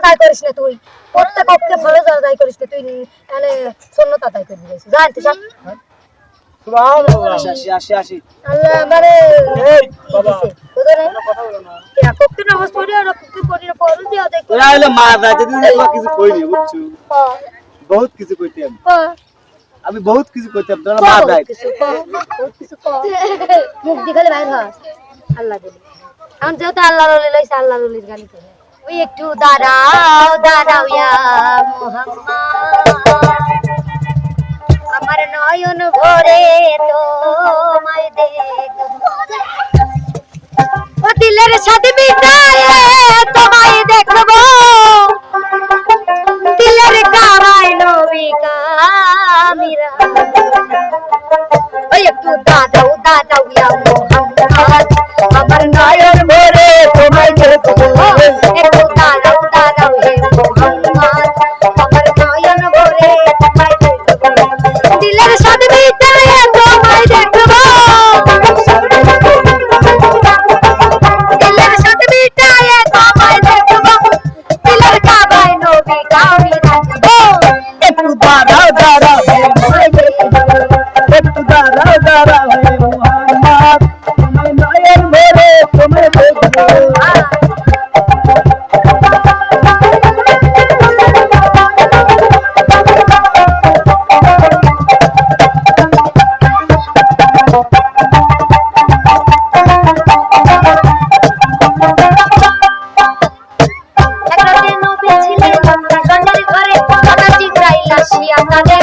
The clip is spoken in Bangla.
আদায় করিস না তুই। করিস না তুই আমি। বহুত কিছু করতাম মা মুখ দিখালে বাইর আল্লাহ আমি যেহেতু আল্লাহ আল্লাহ গালি করে একটু দাঁড়াও দাঁড়াও আমার নয়ন ভরে তো দেখব। দিলের সাথে মিটায় তোমায় দিলের কারায় একটু পেয়েছিলেন গঞ্জের ঘরে কথা জিব্রাইল আসিয়া তাদের